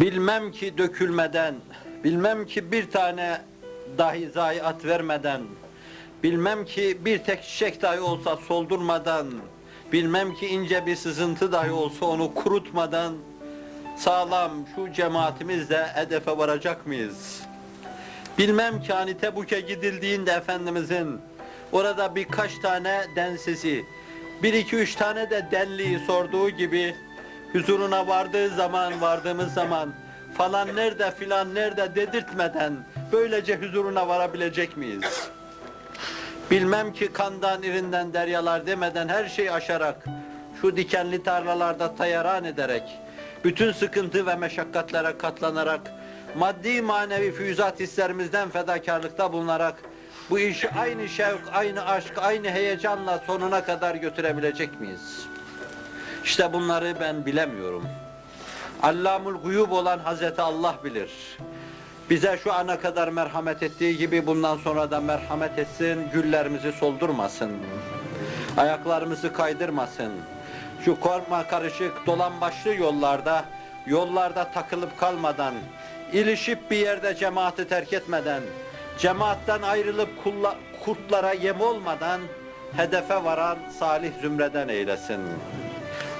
Bilmem ki dökülmeden, bilmem ki bir tane dahi zayiat vermeden, bilmem ki bir tek çiçek dahi olsa soldurmadan, bilmem ki ince bir sızıntı dahi olsa onu kurutmadan, sağlam şu cemaatimizle hedefe varacak mıyız? Bilmem ki hani Tebuk'e gidildiğinde Efendimizin orada birkaç tane densizi, bir iki üç tane de denliği sorduğu gibi huzuruna vardığı zaman, vardığımız zaman falan nerede filan nerede dedirtmeden böylece huzuruna varabilecek miyiz? Bilmem ki kandan irinden deryalar demeden her şeyi aşarak şu dikenli tarlalarda tayaran ederek bütün sıkıntı ve meşakkatlere katlanarak maddi manevi füyüzat hislerimizden fedakarlıkta bulunarak bu işi aynı şevk, aynı aşk, aynı heyecanla sonuna kadar götürebilecek miyiz? İşte bunları ben bilemiyorum. Allamul guyub olan Hazreti Allah bilir. Bize şu ana kadar merhamet ettiği gibi bundan sonra da merhamet etsin, güllerimizi soldurmasın. Ayaklarımızı kaydırmasın. Şu korkma karışık dolan başlı yollarda, yollarda takılıp kalmadan, ilişip bir yerde cemaati terk etmeden, cemaatten ayrılıp kurtlara yem olmadan, hedefe varan salih zümreden eylesin.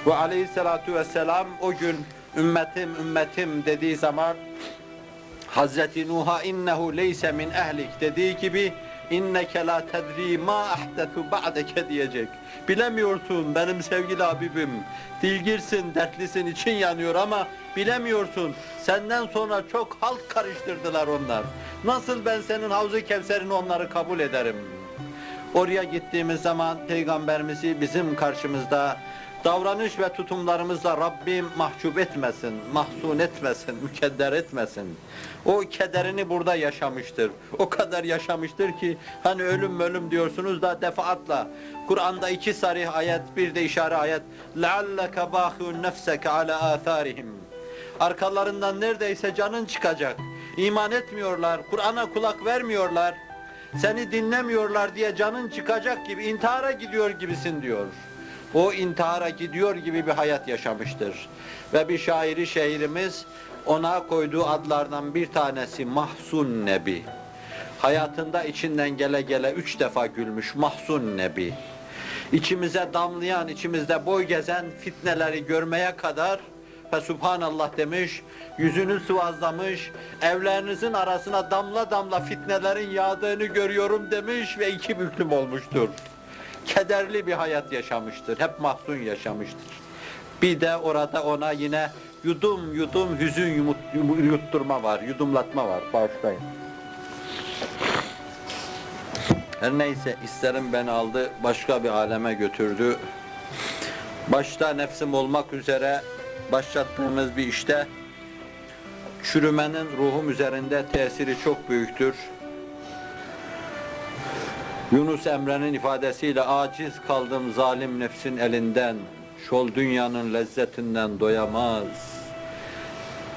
Ve aleyhissalatu vesselam o gün ümmetim ümmetim dediği zaman Hazreti Nuh'a innehu leyse min ehlik dediği gibi inneke la tedri ma ahdetu ba'deke diyecek. Bilemiyorsun benim sevgili Habibim. Dilgirsin, dertlisin, için yanıyor ama bilemiyorsun. Senden sonra çok halk karıştırdılar onlar. Nasıl ben senin Havzu Kevser'ini onları kabul ederim? Oraya gittiğimiz zaman Peygamberimizi bizim karşımızda davranış ve tutumlarımızla Rabbim mahcup etmesin, mahzun etmesin, mükedder etmesin. O kederini burada yaşamıştır. O kadar yaşamıştır ki hani ölüm ölüm diyorsunuz da defaatla. Kur'an'da iki sarih ayet, bir de işare ayet. لَعَلَّكَ بَاخِعُ نَفْسَكَ عَلَى آثَارِهِمْ Arkalarından neredeyse canın çıkacak. İman etmiyorlar, Kur'an'a kulak vermiyorlar. Seni dinlemiyorlar diye canın çıkacak gibi intihara gidiyor gibisin diyor. O intihara gidiyor gibi bir hayat yaşamıştır. Ve bir şairi şehrimiz ona koyduğu adlardan bir tanesi Mahsun Nebi. Hayatında içinden gele gele üç defa gülmüş Mahsun Nebi. İçimize damlayan, içimizde boy gezen fitneleri görmeye kadar ve Subhanallah demiş, yüzünü sıvazlamış, evlerinizin arasına damla damla fitnelerin yağdığını görüyorum demiş ve iki büklüm olmuştur. Kederli bir hayat yaşamıştır, hep mahzun yaşamıştır. Bir de orada ona yine yudum yudum hüzün yumut- yutturma var, yudumlatma var, bağışlayın. Her neyse isterim beni aldı, başka bir aleme götürdü. Başta nefsim olmak üzere başlattığımız bir işte çürümenin ruhum üzerinde tesiri çok büyüktür. Yunus Emre'nin ifadesiyle aciz kaldım zalim nefsin elinden, şol dünyanın lezzetinden doyamaz.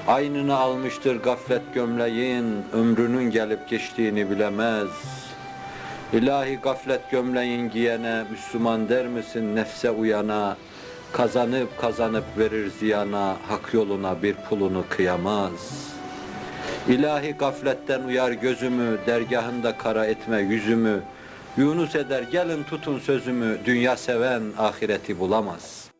Aynını almıştır gaflet gömleğin, ömrünün gelip geçtiğini bilemez. İlahi gaflet gömleğin giyene, Müslüman der misin nefse uyana, kazanıp kazanıp verir ziyana, hak yoluna bir pulunu kıyamaz. İlahi gafletten uyar gözümü, dergahında kara etme yüzümü, Yunus eder gelin tutun sözümü, dünya seven ahireti bulamaz.